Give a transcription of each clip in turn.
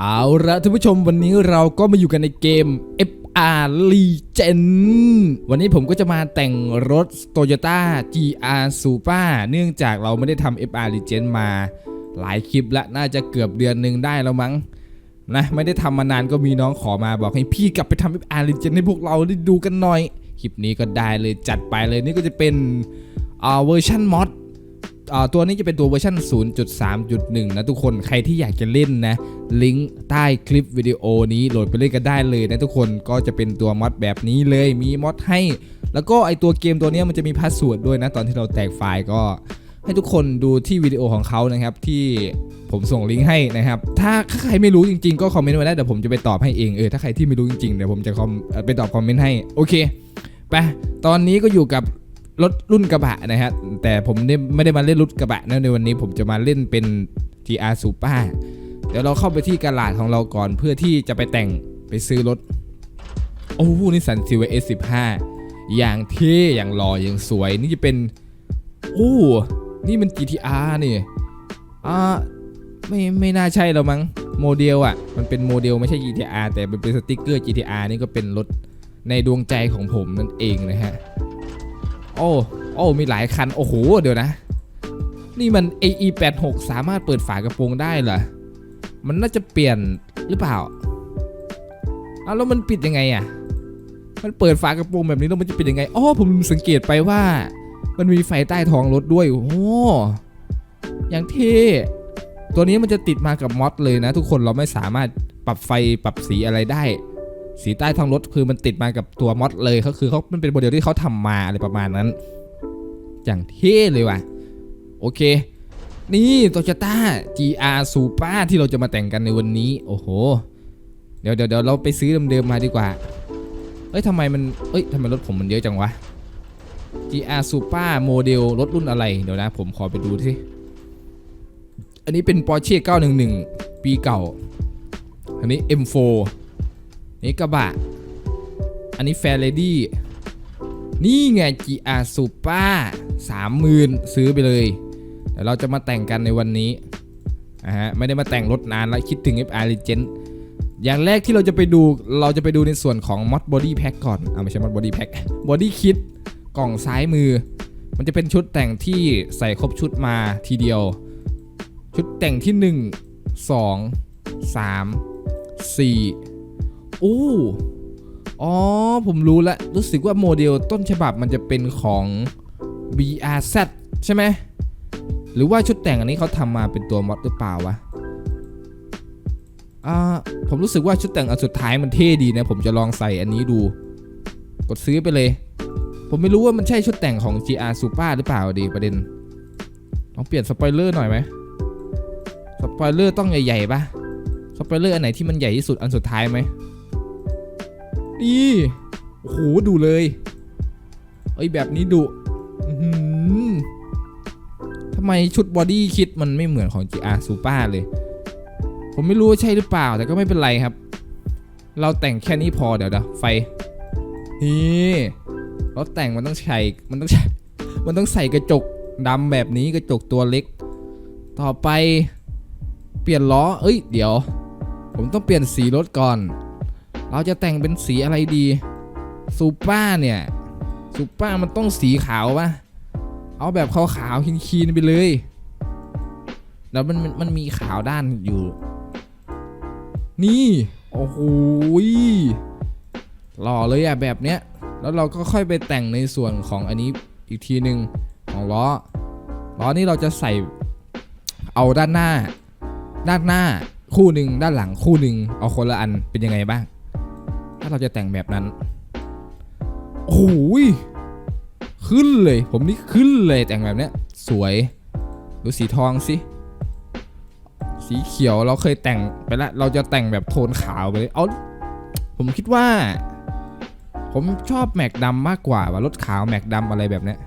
เอาละท่านผู้ชมวันนี้เราก็มาอยู่กันในเกม FR Legend วันนี้ผมก็จะมาแต่งรถ Toyota GR Supra เนื่องจากเราไม่ได้ทำ FR Legend มาหลายคลิปละน่าจะเกือบเดือนหนึ่งได้แล้วมั้งนะไม่ได้ทำมานานก็มีน้องขอมาบอกให้พี่กลับไปทำ FR Legend ให้พวกเราได้ดูกันหน่อย คลิปนี้ก็ได้เลยจัดไปเลยนี่ก็จะเป็นอ่าเวอร์ชันมอด ตัวนี้จะเป็นตัวเวอร์ชัน0.3.1 นะทุกคนใครที่อยากจะเล่นนะ ลิงก์ใต้คลิปวิดีโอนี้โหลดไปเล่นกันได้เลยนะทุกคนก็จะเป็นตัวมอดแบบนี้เลยมีมอดให้ แล้วก็ไอตัวเกมตัวนี้มันจะมีพาสเวิร์ดด้วยนะ ตอนที่เราแตกไฟล์ก็ให้ทุกคนดูที่วิดีโอของเขานะครับที่ผมส่งลิงก์ให้นะครับ ถ้าใครไม่รู้จริง ๆ ก็คอมเมนต์ไว้ได้เดี๋ยวผมจะไปตอบให้เองเออถ้าใครที่ไม่รู้จริงๆเดี๋ยวผมจะคอมไปตอบคอมเมนต์ให้โอเคไปตอนนี้ก็อยู่กับ รถรุ่นกระบะนะฮะแต่ผมไม่ได้มาเล่นรถกระบะนะในวันนี้ผมจะมาเล่นเป็น GR Supra เดี๋ยวเราเข้าไปที่กลาดของเราก่อนเพื่อที่จะไปแต่งไปซื้อรถ โอ้โหนิสสันซีวเอสสิบห้าอย่างเท่อย่างหล่ออย่างสวยนี่จะเป็นโอ้นี่มัน GTR นี่อ่าไม่ไม่น่าใช่แล้วมั้งโมเดลอะ มันเป็นโมเดลไม่ใช่ GTR แต่เป็นสติกเกอร์ GTR นี่ก็เป็นรถในดวงใจของผมนั่นเองนะฮะ โอ้โอ้มีหลายคัน โอ้โห เดี๋ยวนะ นี่มัน AE 8 6 สามารถเปิดฝากระโปรงได้เหรอ มันน่าจะเปลี่ยนหรือเปล่าอ้าวแล้วมันปิดยังไงอะ มันเปิดฝากระโปรงแบบนี้แล้วมันจะปิดยังไงอ๋อผมสังเกตไปว่า มันมีไฟใต้ท้องรถด้วย โอ้อย่างเท่ตัวนี้มันจะติดมากับมอดเลยนะ ทุกคนเราไม่สามารถปรับไฟปรับสีอะไรได้ สีใต้ท้องรถคือมันติดมากับตัวมอดเลยเขาคือเขามันเป็นโมเดลที่เขาทำมาอะไรประมาณนั้น อย่างเท่เลยว่ะ โอเค นี่โตโยต้า GR Supra ที่เราจะมาแต่งกันในวันนี้ โอ้โห เดี๋ยวเดี๋ยวเดี๋ยวเราไปซื้อเดิมๆมาดีกว่า เอ้ยทำไมมัน เอ้ยทำไมรถผมมันเยอะจังวะ GR Supra โมเดลรถรุ่นอะไร เดี๋ยวนะ ผมขอไปดูสิอันนี้เป็น Porsche 911 ปีเก่า อันนี้ M4 นี่กระบะ อันนี้แฟร์เลดี้ นี่ไง GR Supra 30,000 ซื้อไปเลย เดี๋ยวเราจะมาแต่งกันในวันนี้นะฮะ ไม่ได้มาแต่งรถนานแล้ว คิดถึง FR Legend อย่างแรกที่เราจะไปดู เราจะไปดูในส่วนของ Mod Body Pack ก่อนอ่าไม่ใช่ Mod Body Pack Body Kit กล่องซ้ายมือ มันจะเป็นชุดแต่งที่ใส่ครบชุดมาทีเดียว ชุดแต่งที่ 1 2 3 4 โอ้อ๋อ ผมรู้แล้ว รู้สึกว่าโมเดลต้นฉบับมันจะเป็นของ BRZ ใช่ไหม หรือว่าชุดแต่งอันนี้เขาทำมาเป็นตัวมอดหรือเปล่าวะอ่าผมรู้สึกว่าชุดแต่งอันสุดท้ายมันเท่ดีนะ ผมจะลองใส่อันนี้ดู กดซื้อไปเลย ผมไม่รู้ว่ามันใช่ชุดแต่งของ GR Super หรือเปล่าดีประเด็นลองเปลี่ยนสปอยเลอร์หน่อยไหมสปอยเลอร์ต้องใหญ่ๆปะสปอยเลอร์อันไหนที่มันใหญ่ที่สุดอันสุดท้ายไหม นี่โอ้โหดูเลยเอ้ยแบบนี้ดุทำไมชุดบอดี้คิดมันไม่เหมือนของ GR Supra เลย ผมไม่รู้ว่าใช่หรือเปล่าแต่ก็ไม่เป็นไรครับ เราแต่งแค่นี้พอเดี๋ยวเดี๋ยวไฟ นี่เราแต่งมันต้องใช้มันต้องใช้มันต้องใส่กระจกดำแบบนี้กระจกตัวเล็ก ต่อไปเปลี่ยนล้อ เอ้ย เดี๋ยว ผมต้องเปลี่ยนสีรถก่อน เราจะแต่งเป็นสีอะไรดีซูเปอร์เนี่ยซูเปอร์มันต้องสีขาวปะเอาแบบขาวๆคีนๆไปเลย แล้วมันมันมันมีขาวด้านอยู่ นี่ โอ้โหหล่อเลยอะแบบเนี้ย แล้วเราก็ค่อยไปแต่งในส่วนของอันนี้อีกทีหนึ่งของล้อ ล้อนี่เราจะใส่เอาด้านหน้า ด้านหน้าคู่หนึ่งด้านหลังคู่หนึ่งเอาคนละอันเป็นยังไงบ้าง ถ้าเราจะแต่งแบบนั้น โอ้โหยขึ้นเลย ผมนี่ขึ้นเลยแต่งแบบเนี้ย สวยดูสีทองสิสีเขียวเราเคยแต่งไปแล้วเราจะแต่งแบบโทนขาวไปเลยเอาผมคิดว่า ผมชอบแม็กดำมากกว่าว่ารถขาวแม็กดำอะไรแบบเนี้ย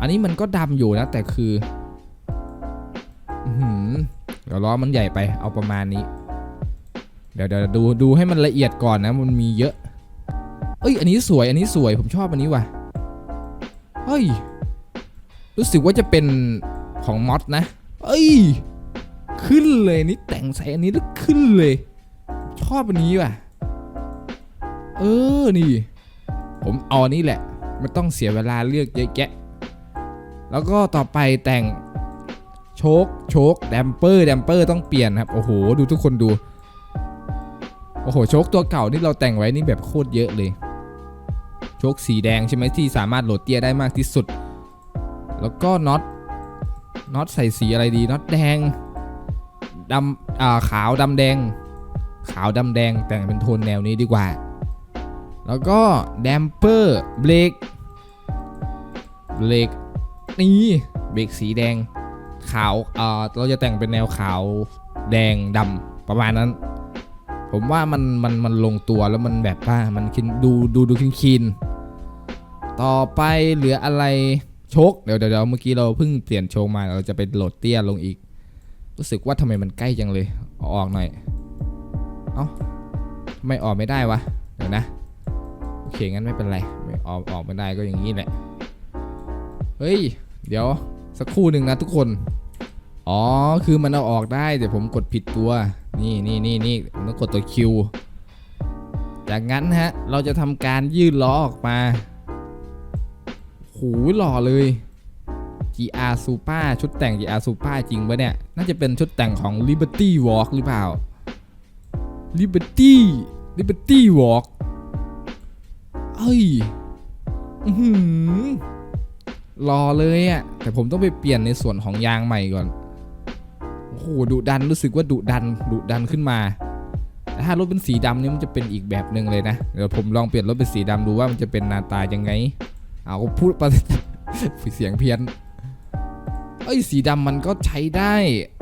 อันนี้มันก็ดำอยู่นะ แต่คือ อื้อหือเดี๋ยวล้อมันใหญ่ไปเอาประมาณนี้ เดี๋ยวเดี๋ยวดูดูให้มันละเอียดก่อนนะมันมีเยอะ เอ้ยอันนี้สวยอันนี้สวยผมชอบอันนี้ว่ะเฮ้ยรู้สึกว่าจะเป็นของมอดนะเอ้ยขึ้นเลยนี่แต่งใส่อันนี้แล้วขึ้นเลย ชอบอันนี้ว่ะ เออนี่ ผมเอาอันนี้แหละไม่ต้องเสียเวลาเลือกเยอะแยะ แล้วก็ต่อไปแต่งโชคโชคแดมเปอร์แดมเปอร์ต้องเปลี่ยนครับ โอ้โห ดูทุกคนดู อ้โหโชคตัวเก่าที่เราแต่งไว้นี่แบบโคตรเยอะเลย โชคสีแดงใช่ไหมที่สามารถโหลดเตี้ยได้มากที่สุด แล้วก็น็อตน็อตใส่สีอะไรดีน็อตแดงดำอ่าขาวดำแดง ขาวดำแดงแต่งเป็นโทนแนวนี้ดีกว่า แล้วก็แดมเปอร์เบรกเบรกนี่เบรกสีแดงขาวเอ่อเราจะแต่งเป็นแนวขาวแดงดำประมาณนั้น ผมว่ามันมันมันลงตัวแล้วมันแบบว่ามันคินดูดูดูคินคินต่อไปเหลืออะไรโชคเดี๋ยวเดี๋ยวเมื่อกี้เราเพิ่งเปลี่ยนโชคมาเราจะไปโหลดเตี้ยลงอีก รู้สึกว่าทำไมมันใกล้จังเลยเออกหน่อยเอ้าไม่ออกไม่ได้วะเดี๋ยวนะโอเคงั้นไม่เป็นไรไม่ออกออกไม่ได้ก็อย่างนี้แหละเฮ้ยเดี๋ยวสักครู่หนึ่งนะทุกคน อ๋อคือมันเอาออกได้แต่ผมกดผิดตัว นี่นี่นี่นี่ต้องกดตัวคิวจากนั้นฮะ เราจะทำการยืดล้อออกมา หูหล่อเลย GR Super ชุดแต่ง GR Super จริงปะเนี่ย น่าจะเป็นชุดแต่งของ Liberty Walk หรือเปล่า Liberty Liberty Walk เอ้ยหือรอเลยอะ่ะ แต่ผมต้องไปเปลี่ยนในส่วนของยางใหม่ก่อน ดุดันรู้สึกว่าดุดันดุดันขึ้นมาถ้ารถเป็นสีดำนี่มันจะเป็นอีกแบบหนึ่งเลยนะ เดี๋ยวผมลองเปลี่ยนรถเป็นสีดำดูว่ามันจะเป็นหน้าตายังไง เอาพูดไปเสียงเพี้ยน เอ้ยสีดำมันก็ใช้ได้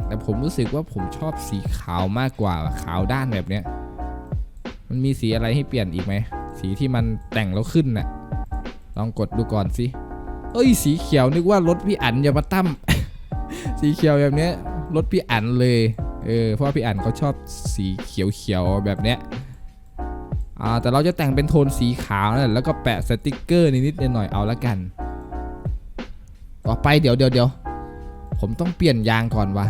แต่ผมรู้สึกว่าผมชอบสีขาวมากกว่าขาวด้านแบบเนี้ย มันมีสีอะไรให้เปลี่ยนอีกไหม สีที่มันแต่งแล้วขึ้นน่ะ ลองกดดูก่อนสิ เอ้ยสีเขียวนึกว่ารถพี่อั๋นอย่ามาตั้มสีเขียวแบบเนี้ย รถพี่อั๋นเลยเออเพราะว่าพี่อั๋นเขาชอบสีเขียวๆแบบเนี้ยอ่าแต่เราจะแต่งเป็นโทนสีขาวนะแล้วก็แปะสติกเกอร์นิดๆหน่อยๆเอาละกัน ต่อไปเดี๋ยวเดี๋ยวเดี๋ยวผมต้องเปลี่ยนยางก่อนวะ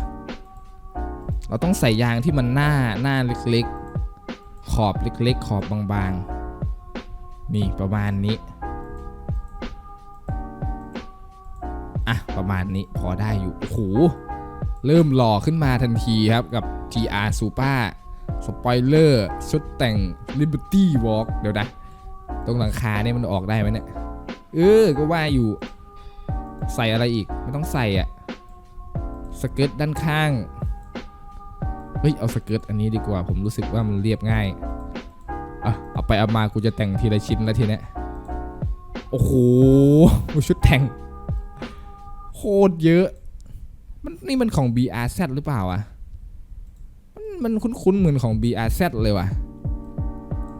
เราต้องใส่ยางที่มันหน้าหน้าเล็กๆ ขอบเล็กๆ ขอบบางๆ นี่ประมาณนี้อะประมาณนี้พอได้อยู่โอ้โห เริ่มหล่อขึ้นมาทันทีครับกับ GR Super สปอยเลอร์ชุดแต่ง Liberty Walk เดี๋ยวนะ ตรงหลังคาเนี่ยมันออกได้ไหมเนี่ย เออ ก็ว่าอยู่ ใส่อะไรอีก ไม่ต้องใส่อะสเกิร์ตด้านข้าง เฮ้ย เอาสเกิร์ตอันนี้ดีกว่า ผมรู้สึกว่ามันเรียบง่ายอะเอาไปเอามากูจะแต่งทีละชิ้นแล้วทีเนี้ยโอ้โหชุดแต่ง โคตรเยอะ นี่มันของ BRZ หรือเปล่าอะมันมันคุ้นๆเหมือนของ BRZ เลยว่ะ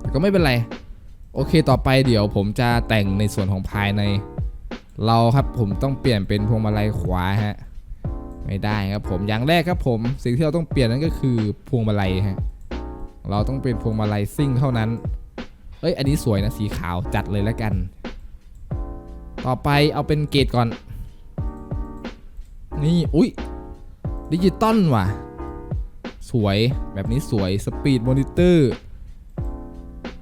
แต่ก็ไม่เป็นไร โอเคต่อไปเดี๋ยวผมจะแต่งในส่วนของภายใน เราครับผมต้องเปลี่ยนเป็นพวงมาลัยขวาฮะ ไม่ได้ครับผม อย่างแรกครับผม สิ่งที่เราต้องเปลี่ยนนั่นก็คือพวงมาลัยฮะ เราต้องเป็นพวงมาลัยซิ่งเท่านั้น เอ้ย อันนี้สวยนะสีขาวจัดเลยแล้วกัน ต่อไปเอาเป็นเกตก่อน นี่ อุ้ย ดิจิตอลว่ะ สวยแบบนี้สวยสปีดมอนิเตอร์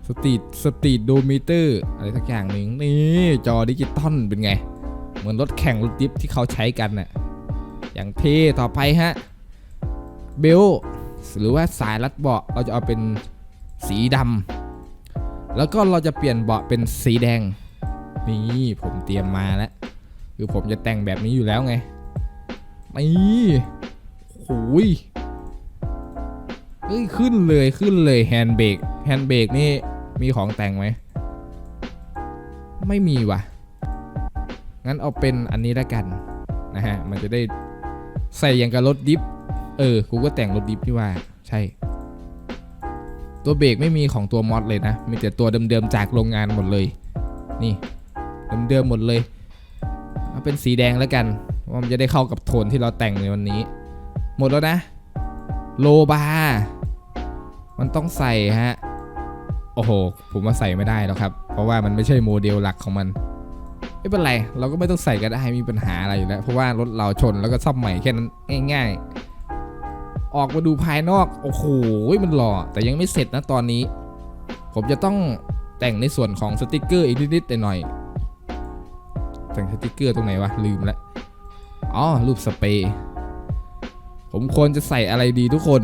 สตรีทสตรีทโดมิเตอร์อะไรสักอย่างหนึ่งนี่จอดิจิตอลเป็นไง เหมือนรถแข่งรถดิฟที่เขาใช้กันน่ะอย่างเท่ต่อไปฮะเบลหรือว่าสายรัดเบาะเราจะเอาเป็นสีดำแล้วก็เราจะเปลี่ยนเบาะเป็นสีแดง นี่ผมเตรียมมาแล้ว คือผมจะแต่งแบบนี้อยู่แล้วไงนี่ โอ้ยเอ้ยขึ้นเลยขึ้นเลยแฮนด์เบรกแฮนด์เบรกนี่มีของแต่งไหม ไม่มีว่ะ งั้นเอาเป็นอันนี้แล้วกันนะฮะ มันจะได้ใส่อย่างกับรถดิฟ เออ กูก็แต่งรถดิฟนี่ว่า ใช่ ตัวเบรกไม่มีของตัวมอดเลยนะ มีแต่ตัวเดิมๆจากโรงงานหมดเลย นี่เดิมๆหมดเลย เอาเป็นสีแดงแล้วกัน ว่ามันจะได้เข้ากับโทนที่เราแต่งในวันนี้ หมดแล้วนะ โลบาร์มันต้องใส่ฮะ โอ้โห ผมว่าใส่ไม่ได้แล้วครับ เพราะว่ามันไม่ใช่โมเดลหลักของมัน ไม่เป็นไร เราก็ไม่ต้องใส่ก็ได้มีปัญหาอะไรอยู่แล้ว เพราะว่ารถเราชนแล้วก็ซ่อมใหม่แค่นั้นง่าย ๆ ออกมาดูภายนอก โอ้โห มันหล่อ แต่ยังไม่เสร็จนะตอนนี้ ผมจะต้องแต่งในส่วนของสติกเกอร์อีกนิดๆหน่อยแต่งสติกเกอร์ตรงไหนวะลืมแล้วอ๋อรูปสเปรย์ ผมควรจะใส่อะไรดีทุกคน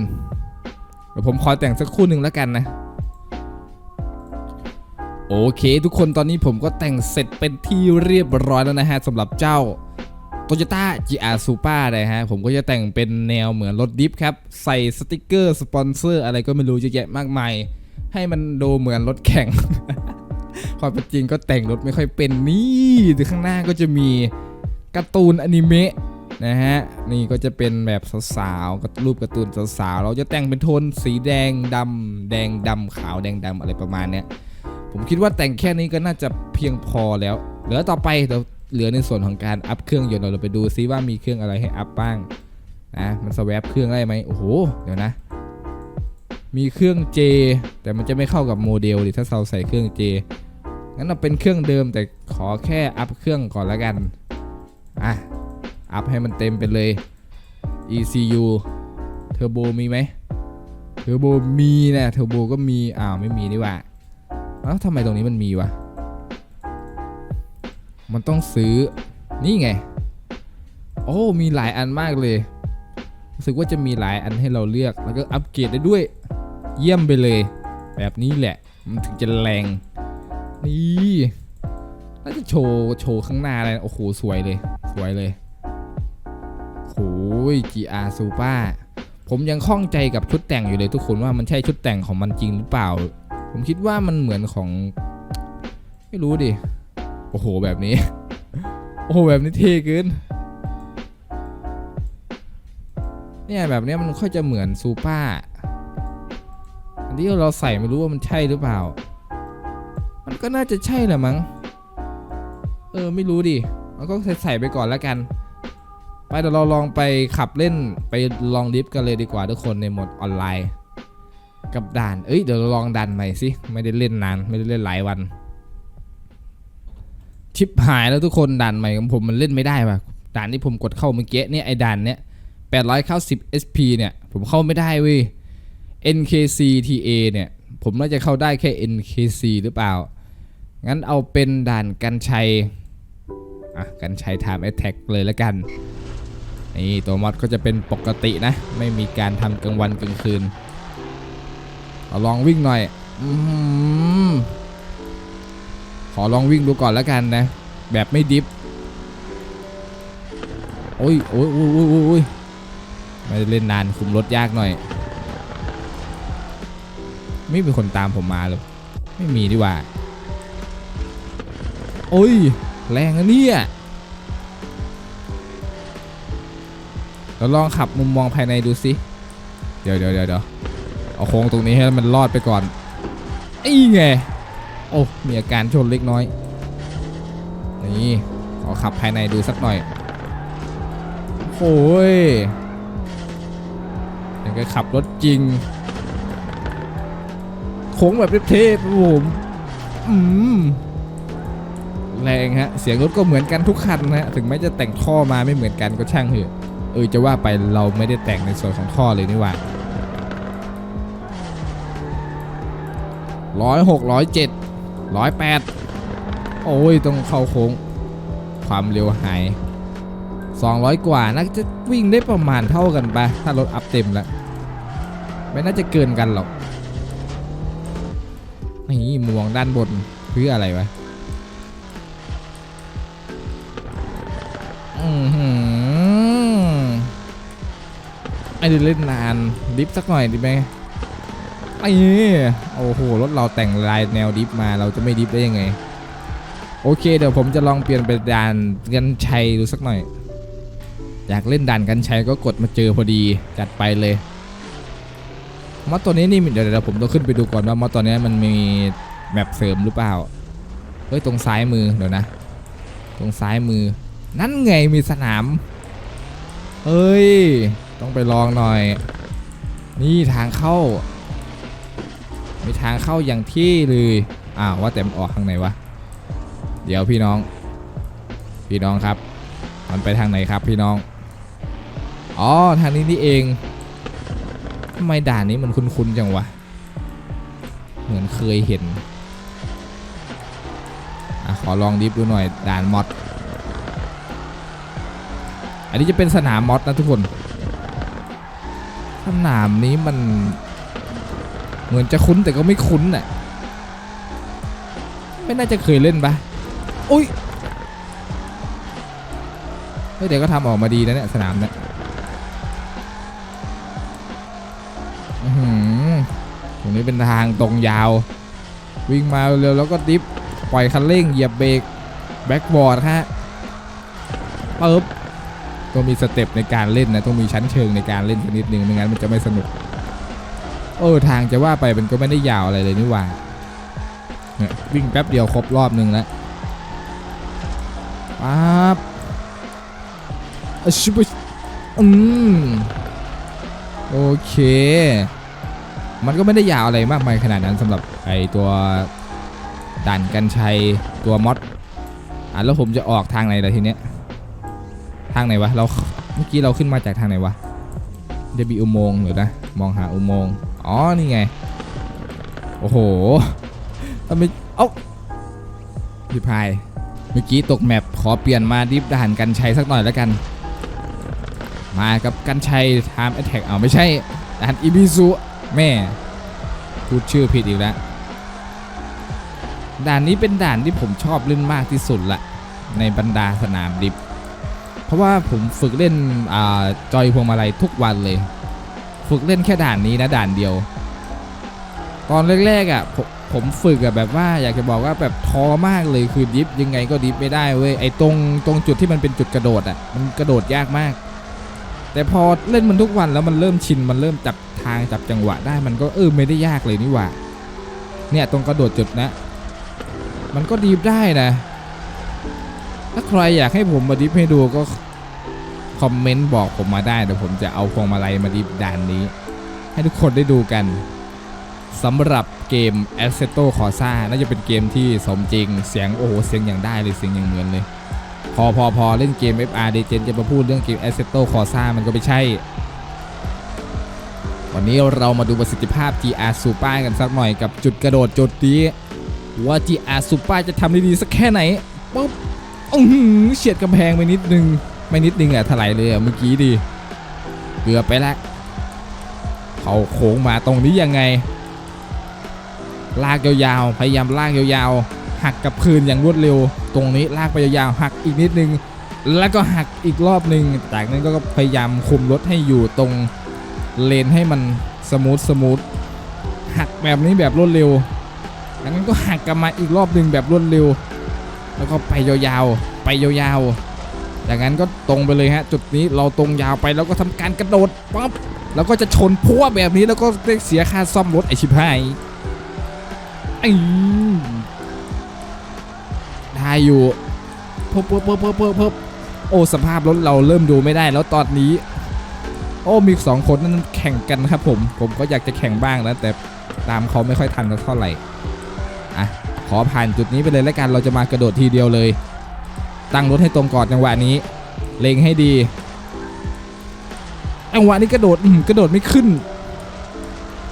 เดี๋ยวผมขอแต่งสักคู่หนึ่งแล้วกันนะ โอเค ทุกคนตอนนี้ผมก็แต่งเสร็จเป็นที่เรียบร้อยแล้วนะฮะสำหรับเจ้า Toyota GR Super นะฮะ ผมก็จะแต่งเป็นแนวเหมือนรถดิฟครับ ใส่สติกเกอร์สปอนเซอร์อะไรก็ไม่รู้เยอะแยะมากมาย ให้มันดูเหมือนรถแข่ง ความเป็นจริงก็แต่งรถไม่ค่อยเป็นนี่แต่ข้างหน้าก็จะมีการ์ตูนอนิเมะ นะฮะ นี่ก็จะเป็นแบบสาวๆกับรูปการ์ตูนสาวๆเราจะแต่งเป็นโทนสีแดงดำแดงดำขาวแดงดำอะไรประมาณเนี้ยผมคิดว่าแต่งแค่นี้ก็น่าจะเพียงพอแล้ว เหลือต่อไปเดี๋ยวเหลือในส่วนของการอัพเครื่องยนต์เราไปดูซิว่ามีเครื่องอะไรให้อัพบ้างนะมันสวปเครื่องได้ไหมโอ้โหเดี๋ยวนะ มีเครื่อง J แต่มันจะไม่เข้ากับโมเดลดิถ้าเราใส่เครื่อง J งั้นเราเป็นเครื่องเดิมแต่ขอแค่อัพเครื่องก่อนละกันอะ อัพให้มันเต็มไปเลย ECU เทอร์โบมีไหมเทอร์โบมีนะเทอร์โบก็มี อ้าวไม่มีนี่ว่าเอ้าทำไมตรงนี้มันมีวะ มันต้องซื้อ นี่ไง โอ้ มีหลายอันมากเลย รู้สึกว่าจะมีหลายอันให้เราเลือก แล้วก็อัปเกรดได้ด้วย เยี่ยมไปเลย แบบนี้แหละ มันถึงจะแรง นี่ น่าจะโชว์ โชว์ข้างหน้าอะไรโอ้โห สวยเลย สวยเลย ย GR Super ผมยังข้องใจกับชุดแต่งอยู่เลยทุกคนว่ามันใช่ชุดแต่งของมันจริงหรือเปล่า ผมคิดว่ามันเหมือนของ ไม่รู้ดิ โอ้โหแบบนี้ โอ้โหแบบนี้เท่เกินเนี่ยแบบนี้มันค่อยจะเหมือนซูเปอร์อันที่เราใส่ไม่รู้ว่ามันใช่หรือเปล่า มันก็น่าจะใช่แหละมั้ง เออไม่รู้ดิเราก็ใส่ใส่ไปก่อนแล้วกัน ไปเดี๋ยวเราลองไปขับเล่นไปลองดิฟกันเลยดีกว่าทุกคนในโหมดออนไลน์ กับด่าน เอ้ยเดี๋ยวเราลองด่านใหม่สิ ไม่ได้เล่นนาน ไม่ได้เล่นหลายวัน ชิปหายแล้วทุกคนด่านใหม่ของผมมันเล่นไม่ได้ว่ะด่านที่ผมกดเข้าเมื่อกี้เนี่ยไอ้ด่านเนี้ย890 SP เนี่ยผมเข้าไม่ได้เว้ย NKC TA เนี่ยผมน่าจะเข้าได้แค่ NKC หรือเปล่า งั้นเอาเป็นด่านกันชัย อะ กันชัย Time Attack เลยแล้วกัน นี่ตัวมอดก็จะเป็นปกตินะ ไม่มีการทำกลางวันกลางคืนเอาลองวิ่งหน่อยอขอลองวิ่งดูก่อนแล้วกันนะ แบบไม่ดิฟโอ้ยโอ้ยโอ้ยโอ้ยโอ้ยอยไม่เล่นนานคุมรถยากหน่อย ไม่มีคนตามผมมาเลยไม่มีดีกว่า โอ้ย แรงนะเนี่ย เราลองขับมุมมองภายในดูสิเดี๋ยวเดี๋ยวเดี๋ยวเดี๋ยวเอาโค้งตรงนี้ให้มันรอดไปก่อนไอ้ไงโอ้มีอาการชนเล็กน้อยนี่ขอขับภายในดูสักหน่อยโอ้ยยังก็ขับรถจริง โค้งแบบเทพๆผมอืมแรงฮะ เสียงรถก็เหมือนกันทุกคันนะฮะถึงแม้จะแต่งท่อมาไม่เหมือนกันก็ช่างเถอะ เออจะว่าไปเราไม่ได้แต่งในส่วนของท่อเลยนี่หว่าร้อยหกร้อยเจ็ดร้อยแปดโอ้ยต้องเข้าโค้ง ความเร็วหาย 200 กว่าน่าจะวิ่งได้ประมาณเท่ากันปะถ้ารถอัพเต็มแล้วไม่น่าจะเกินกันหรอกนี่มวงด้านบนเพื่ออะไรวะ อือหือ ไอ้เล่นนานดิฟสักหน่อยดีไหมไอ้โอ้โหรถเราแต่งลายแนวดิฟมาเราจะไม่ดิฟได้ยังไง โอเค เดี๋ยวผมจะลองเปลี่ยนเป็นด่านกันชัยดูสักหน่อย อยากเล่นด่านกันชัยก็กดมาเจอพอดีจัดไปเลยมอตัวนี้นี่เดี๋ยวเดี๋ยวผมต้องขึ้นไปดูก่อนว่ามอตัวนี้มันมีแมปเสริมหรือเปล่าเฮ้ยตรงซ้ายมือเดี๋ยวนะ ตรงซ้ายมือ นั่นไงมีสนามเฮ้ย ต้องไปลองหน่อย นี่ทางเข้า มีทางเข้าอย่างที่เลยอ้าวว่าแต่มันออกทางไหนวะ เดี๋ยวพี่น้อง พี่น้องครับ มันไปทางไหนครับพี่น้อง อ๋อทางนี้นี่เองทำไมด่านนี้มันคุ้นๆจังวะ เหมือนเคยเห็นอะขอลองดิฟดูหน่อยด่านมอดอันนี้จะเป็นสนามมอดนะทุกคน นามนี้มัน เหมือนจะคุ้นแต่ก็ไม่คุ้นน่ะไม่น่าจะเคยเล่นปะอุ้ยเฮ้ยเดี๋ยวก็ทำออกมาดีนะเนี่ยสนามเนี่ยอื้อหือตรงนี้เป็นทางตรงยาว วิ่งมาเร็วแล้วก็ดิฟ ปล่อยคันเร่งเหยียบเบรกแบ็กบอร์ดฮะปึ๊บ ต้องมีสเต็ปในการเล่นนะต้องมีชั้นเชิงในการเล่นสักนิดนึงไม่งั้นมันจะไม่สนุกเออทางจะว่าไปมันก็ไม่ได้ยาวอะไรเลยนี่หว่าเนี่ยวิ่งแป๊บเดียวครบรอบนึงแล้วปั๊บอชิบอืมโอเค มันก็ไม่ได้ยาวอะไรมากมายขนาดนั้นสำหรับไอตัวด่านกันชัยตัวมอดอะแล้วผมจะออกทางไหนล่ะทีเนี้ยางไหนวะเราเมื่อกี้เราขึ้นมาจากทางไหนวะจะมีอุโมงค์หรือนะมองหาอุโมงค์อ๋อนี่ไงโอ้โหทำไมเอ้าพี่พายเมื่อกี้ตกแมปขอเปลี่ยนมาดิฟด่านกันชัยสักหน่อยแล้วกัน มากับกันชัย Time Attack เอาไม่ใช่ด่านอิบิซุแม่พูดชื่อผิดอีกแล้วด่านนี้เป็นด่านที่ผมชอบเล่นมากที่สุดละในบรรดาสนามดิฟ เพราะว่าผมฝึกเล่นอ่าจอยพวงมาลัยทุกวันเลย ฝึกเล่นแค่ด่านนี้นะด่านเดียว ตอนแรกๆอะผมผมฝึกอะแบบว่าอยากจะบอกว่าแบบท้อมากเลยคือดิฟยังไงก็ดิฟไม่ได้เว้ยไอ้ตรงตรงจุดที่มันเป็นจุดกระโดดอะมันกระโดดยากมาก แต่พอเล่นมันทุกวันแล้วมันเริ่มชินมันเริ่มจับทางจับจังหวะได้มันก็เออไม่ได้ยากเลยนี่หว่าเนี่ยตรงกระโดดจุดนะ มันก็ดีฟได้นะ ถ้าใครอยากให้ผมมาดิฟให้ดูก็คอมเมนต์บอกผมมาได้เดี๋ยวผมจะเอาพวงมาลัยมาดิฟด่านนี้ ให้ทุกคนได้ดูกันสำหรับเกม Assetto Corsa น่าจะเป็นเกมที่สมจริง เสียงโอ้โหเสียงอย่างได้เลยเสียงอย่างเหมือนเลย พอพอพอเล่นเกม FR d e g e n จะมาพูดเรื่องเกม Assetto Corsa มันก็ไม่ใช่ วันนี้เรามาดูประสิทธิภาพ GR Super กันสักหน่อยกับจุดกระโดดจุดนี้ว่า GR Super จะทำได้ดีสักแค่ไหนปุ๊บ อื้อหือเฉียดกำแพงไปนิดนึง ไม่นิดนึงอะถลายเลยอะเมื่อกี้ดิเกือบไปแล้วเขาโค้งมาตรงนี้ยังไง ลากยาวๆ พยายามลากยาวๆ หักกับพื้นอย่างรวดเร็ว ตรงนี้ลากไปยาวๆ หักอีกนิดนึง แล้วก็หักอีกรอบหนึ่งจากนั้นก็พยายามคุมรถให้อยู่ตรงเลนให้มันสมูทสมูท หักแบบนี้แบบรวดเร็วจากนั้นก็หักกลับมาอีกรอบหนึ่งแบบรวดเร็ว แล้วก็ไปยาวๆ ไปยาวๆ จากนั้นก็ตรงไปเลยฮะ จุดนี้เราตรงยาวไปแล้วก็ทำการกระโดดปั๊บ แล้วก็จะชนพัวแบบนี้แล้วก็ได้เสียค่าซ่อมรถไอชิบหายไอ้ได้อยู่เพิ่มเพิ่มเพิ่มเพิ่มเพิ่มโอ้สภาพรถเราเริ่มดูไม่ได้แล้วตอนนี้ โอ้มีสองคนนั้นแข่งกันครับผม ผมก็อยากจะแข่งบ้างนะแต่ตามเขาไม่ค่อยทันเท่าไหร่ ขอผ่านจุดนี้ไปเลยแล้วกันเราจะมากระโดดทีเดียวเลย ตั้งรถให้ตรงก่อนจังหวะนี้ เล็งให้ดีจังหวะนี้กระโดดกระโดดไม่ขึ้น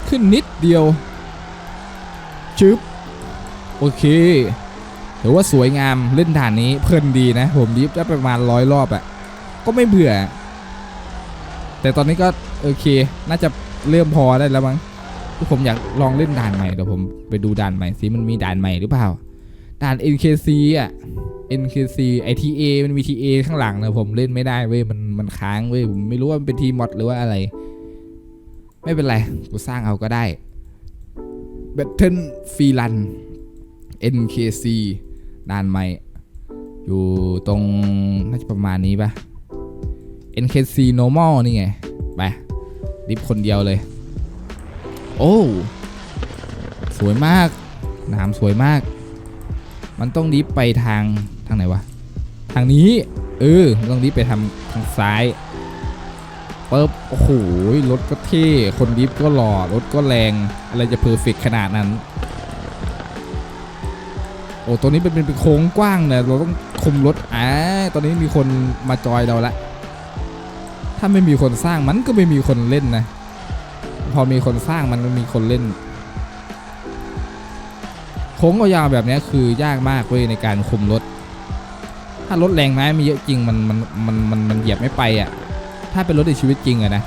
ขึ้นนิดเดียวชึบโอเคถือว่าสวยงามเล่นด่านนี้เพลินดีนะ ผมดิฟได้ประมาณร้อยรอบอะ่ะก็ไม่เบื่อ แต่ตอนนี้ก็โอเค น่าจะเริ่มพอได้แล้วมั้ง ผมอยากลองเล่นด่านใหม่เดี๋ยวผมไปดูด่านใหม่สิมันมีด่านใหม่หรือเปล่า ด่าน NKC อะ NKC ITA มันมี TA ข้างหลังนะผมเล่นไม่ได้เว้ยมันมันค้างเว้ยผมไม่รู้ว่ามันเป็นทีมอดหรือว่าอะไร ไม่เป็นไร กูสร้างเอาก็ได้ Battle f r e e l a n NKC ด่านใหม่ อยู่ตรงน่าจะประมาณนี้ปะ NKC normal นี่ไง ไป ดิฟคนเดียวเลย โอ้สวยมากนามสวยมาก มันต้องดิฟไปทางทางไหนวะ ทางนี้ เออมันต้องดิฟไปทางทางซ้ายปึ๊บโอ้โหรถก็เท่คนดิฟก็หล่อรถก็แรง อะไรจะเพอร์เฟกขนาดนั้น โอ้ตัวนี้เป็นเป็นโค้งกว้างเนี่ยเราต้องคุมรถอ่าตอนนี้มีคนมาจอยเราละถ้าไม่มีคนสร้างมันก็ไม่มีคนเล่นนะ พอมีคนสร้างมันมีคนเล่น โค้งยาวแบบนี้คือยากมากเว้ยในการคุมรถ ถ้ารถแรงนะมีเยอะจริงมันมันมันมันมันเหยียบไม่ไปอะ ถ้าเป็นรถในชีวิตจริงอะนะ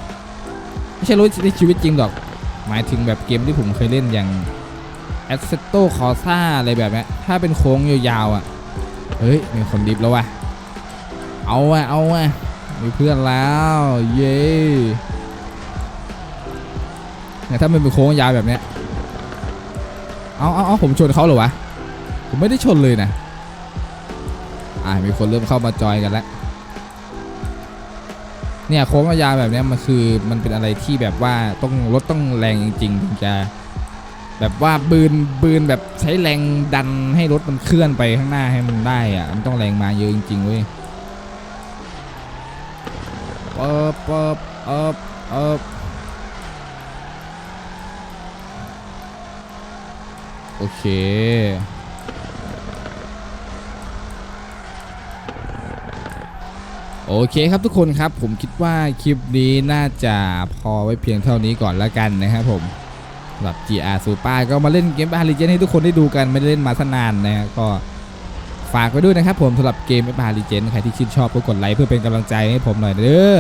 ไม่ใช่รถในชีวิตจริงหรอก หมายถึงแบบเกมที่ผมเคยเล่นอย่าง a s s e t t o Corsa อะไรแบบนี้ถ้าเป็นโค้งยาวๆอะ เฮ้ย มีคนดิฟแล้วว่ะ เอาว่ะเอาว่ะมีเพื่อนแล้ว เย้ เนี่ยถ้ามันเป็นโค้งยาวแบบเนี้ยเอาเอาเอาผมชนเขาเหรอวะ ผมไม่ได้ชนเลยนะอ่ามีคนเริ่มเข้ามาจอยกันแล้ว เนี่ยโค้งยาวแบบเนี้ยมันคือมันเป็นอะไรที่แบบว่าต้องรถต้องแรงจริงๆถึงจะแบบว่าบืนบืนแบบใช้แรงดันให้รถมันเคลื่อนไปข้างหน้าให้มันได้อะมันต้องแรงมาเยอะจริงๆเว้ยเปิบเปิบเอิบเอิ โอเค โอเคครับทุกคนครับผมคิดว่าคลิปนี้น่าจะพอไว้เพียงเท่านี้ก่อนแล้วกันนะครับผมสำหรับ GR Super ก็มาเล่นเกม r Legend ให้ทุกคนได้ดูกันไม่ได้เล่นมาสนานนะฮะก็ฝากไว้ด้วยนะครับผมสำหรับเกม r Legend ใครที่ชื่นชอบก็กดไลค์เพื่อเป็นกำลังใจให้ผมหน่อยเด้อ